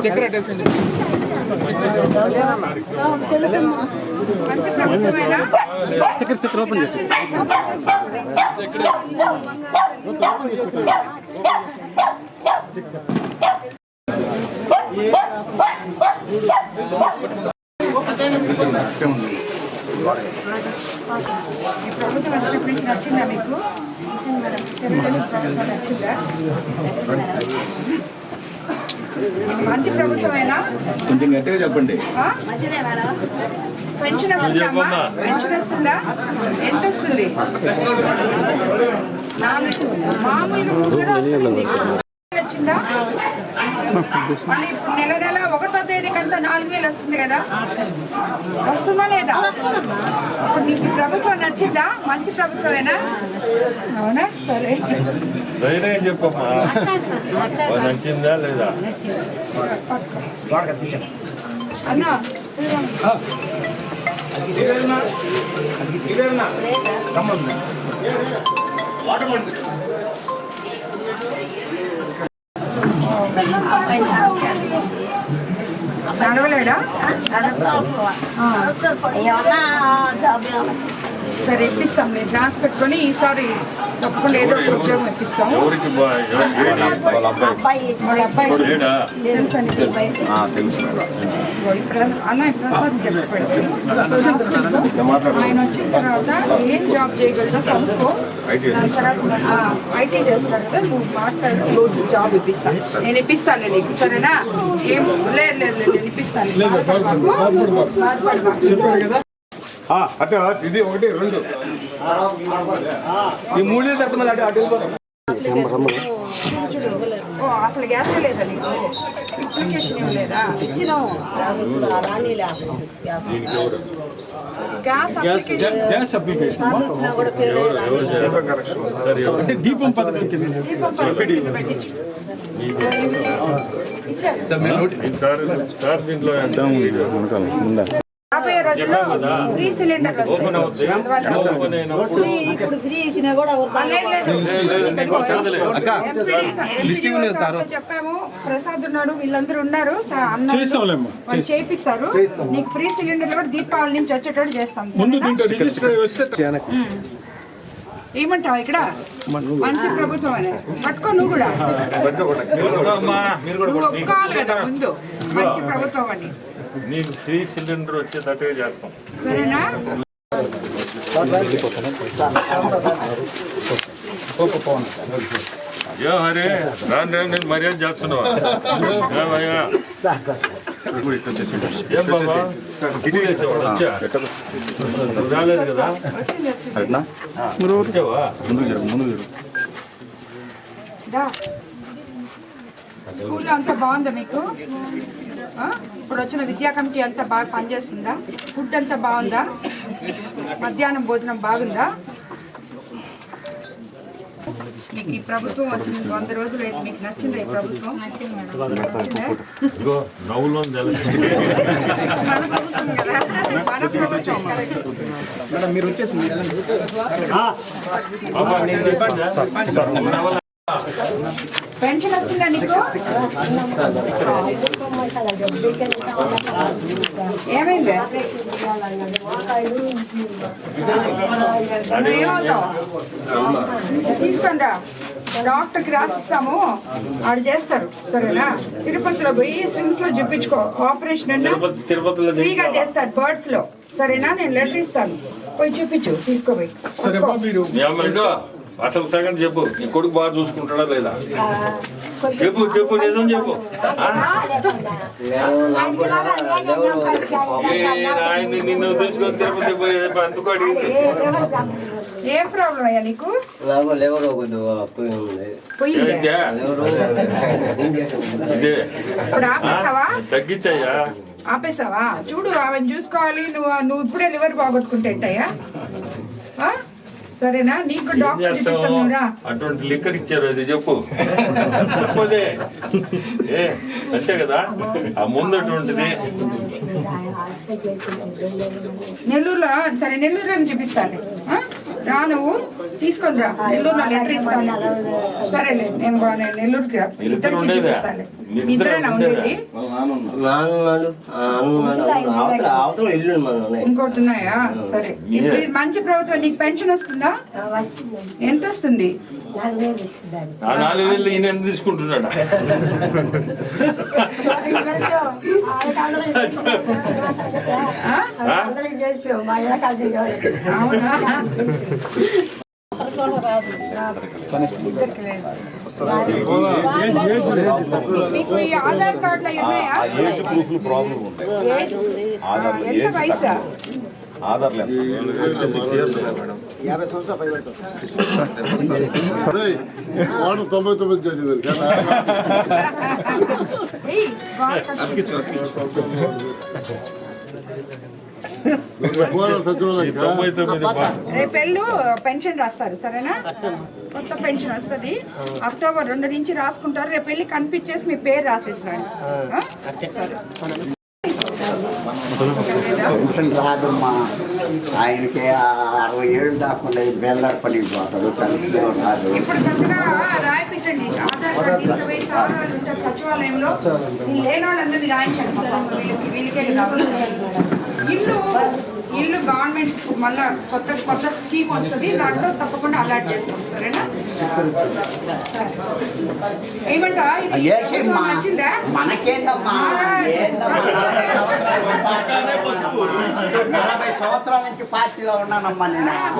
Sticker అట్టేసింది sticker sticker open చేసి ఈ ప్రభుత్వం వచ్చినప్పటి నుంచి నచ్చిందా మీకు తెలుగుదేశం ప్రభుత్వం నచ్చిందా మంచి ప్రభుత్వమేనా? కొంచెం గట్టిగా చెప్పండి. ఆ? పెన్షన్ వస్తుందమ్మా పెన్షన్ వస్తుందా? ఎంత వస్తుంది? నాలుగు మామూలుగా. వచ్చిందా? మళ్ళీ నెల నెల ఒకటో తేదీకంతా నాలుగు వేలు వస్తుంది కదా వస్తుందా లేదా ఇప్పుడు నీకు ప్రభుత్వం నచ్చిందా మంచి ప్రభుత్వమేనా అవునా సరే ధైర్యం చెప్పమ్మా నచ్చిందా లేదా అన్న శ్రీరామ్ నడవలేడా సరే ఇప్పిస్తాం. నేను రాసి పెట్టుకొని ఈసారి తప్పకుండా ఏదో ఒక ఉద్యోగం ఇప్పిస్తాం ఎవరికి బా- ఎవరికి ఏడి? వాళ్ళ అబ్బాయి. వాళ్ళ అబ్బాయి. తెలుసా? ఆ, తెలుసు అన్న ప్రసాద్ చెప్పాడు. ఆయన వచ్చిన తర్వాత ఏం జాబ్ చేయగలదో కనుక్కో. ఐటీ చేస్తాడు. కదా నువ్వు మాట్లాడి రోజు జాబ్ ఇప్పిస్తాను నేను ఇప్పిస్తాను నీకు సరేనా? ఏం లేదు లేదు లేదు నేను ఇప్పిస్తాను బాధపడమాకు. అట్టే ఇది ఒకటి రెండు. ఈ మూడు తర్వాత మళ్ళీ అటు అటు అసలు గ్యాస్ లేదా నీకు? అప్లికేషన్ ఇవ్వలేదా గ్యాస్ అప్లికేషన్ గ్యాస్ అప్లికేషన్ అంటే దీపం పథకం. ఇచ్చారు. సార్ దీంట్లో ఎంత ఫ్రీ సిలిండర్లు వస్తాయి. అందువల్ల సార్. సార్తో చెప్పాము. ప్రసాద్ ఉన్నాడు వీళ్ళందరూ ఉన్నారు. చేపిస్తారు. నీకు ఫ్రీ సిలిండర్లు కూడా దీపావళి నుంచి వచ్చేటట్టు చేస్తాం ముందు సరేనా? దీంట్లో రిజిస్టర్ వస్తే ఏమంటావు ఇక్కడ? మంచి ప్రభుత్వం. అని. పట్టుకో నువ్వు కూడా. నువ్వు ఒప్పుకోవాలి కదా ముందు. మంచి ప్రభుత్వం అని. నీకు ఫ్రీ సిలిండర్ వచ్చేటట్టుగా చేస్తాం. సరేనా? ఏ హరి రాను రాను నేను మర్యాద చేస్తున్నావా? ఏం బాబా? ఇటు వేసేవాడు వచ్చా? రాలేదు కదా? వచ్చావా? ముందుకు జరుగు ముందుకు జరుగు. దా. స్కూల్లో అంతా బాగుందా మీకు? ఆ? ఇప్పుడు వచ్చిన విద్యా కమిటీ అంతా బాగా పనిచేస్తుందా? ఫుడ్ అంతా బాగుందా? మధ్యాహ్నం భోజనం బాగుందా? మీకు ఈ ప్రభుత్వం వచ్చింది వంద రోజులు అయింది మీకు నచ్చిందా ఈ ప్రభుత్వం? నచ్చిందా? ఇగో నవ్వులో తెలుసు మన ప్రభుత్వం కదా. మన ప్రభుత్వం మేడం మీరు వచ్చేసి పెన్షన్ వస్తుందా నీకు? ఏమైంది? తీసుకొని రా. డాక్టర్కి రాసిస్తాము. ఆడు చేస్తారు. సరేనా? తిరుపతిలో పోయి స్విమ్స్లో చూపించుకో. ఆపరేషన్ అన్నా ఫ్రీగా చేస్తారు బర్డ్స్లో. సరేనా? నేను లెటర్ ఇస్తాను. పోయి చూపించు. తీసుకోపోయి అసలు సగం చెప్పు. నీ కొడుకు బాగా చూసుకుంటాడా లేదా? చెప్పు చెప్పు నిజం చెప్పు. ఆ? ఏ నాయన్ని నిన్ను తీసుకొని తిరుపతి పోయి అందుకు అడిగింది? ఏం ప్రాబ్లం అయ్యా నీకు? పోయింది. పోయింది? ఇప్పుడు ఆపేసావా? చూడు ఆమెను చూసుకోవాలి. నువ్వు నువ్వు ఇప్పుడే లివర్ బాగొట్టుకుంటే ఎట్టయ్యా? సరేనా? నీకు డాక్టర్ చూపిస్తాను రా అటువంటి లిక్కర్ ఇచ్చారు అది చెప్పు. చెప్పదే. ఏ అంతే కదా? ఆ ముందు అటువంటిది. నెల్లూరులో సరే నెల్లూరులో చూపిస్తాను? రా నువ్వు తీసుకుందిరా నెల్లూరులో లెటర్ ఇస్తాను. సరేలే నేను నెల్లూరుకి రా. ఇద్దరికి ఉండేదా? ఇంకోటి ఉన్నాయా? సరే. ఇప్పుడు ఇది మంచి ప్రభుత్వం నీకు పెన్షన్ వస్తుందా? ఎంత వస్తుంది? ఆ నాలుగు వేలు ఈయన ఎంత తీసుకుంటున్నాడు? అవునా. మీకు ఈ ఆధార్ కార్డులు అవి ఉన్నాయా ఏజ్ ప్రూఫ్ ప్రాబ్లం ఉంటాయి ఏజ్? ఆ, ఎంత వయసు ఆధార్ ఫిఫ్టీ సిక్స్ ఇయర్స్ వాడు తొంభై తొమ్మిది చదివారు కదా ఏయ్, బాగా రేపెళ్ళు పెన్షన్ రాస్తారు సరేనా? కొత్త పెన్షన్ వస్తుంది. అక్టోబర్ రెండు నుంచి రాసుకుంటారు. రేపెళ్ళి కనిపించేసి మీ పేరు రాసేసాను పెన్షన్ రాదమ్మా ఆయనకి అరవై ఏళ్ళు దాకా బేల్దార్ పని పోతాడు పెన్షన్ రాదు. సచివాలయంలో లేని వాళ్ళందరినీ రాయించండి. ఇల్లు ఇల్లు గవర్నమెంట్ మళ్ళా కొత్త కొత్త స్కీమ్ వస్తుంది. దాంట్లో తప్పకుండా అలాట్ చేస్తాం. సరేనా? సరే. ఏమంటా ఇది మనకేందమ్మా? నలభై సంవత్సరాల నుంచి పార్టీలో ఉన్నానమ్మా నేను కదా.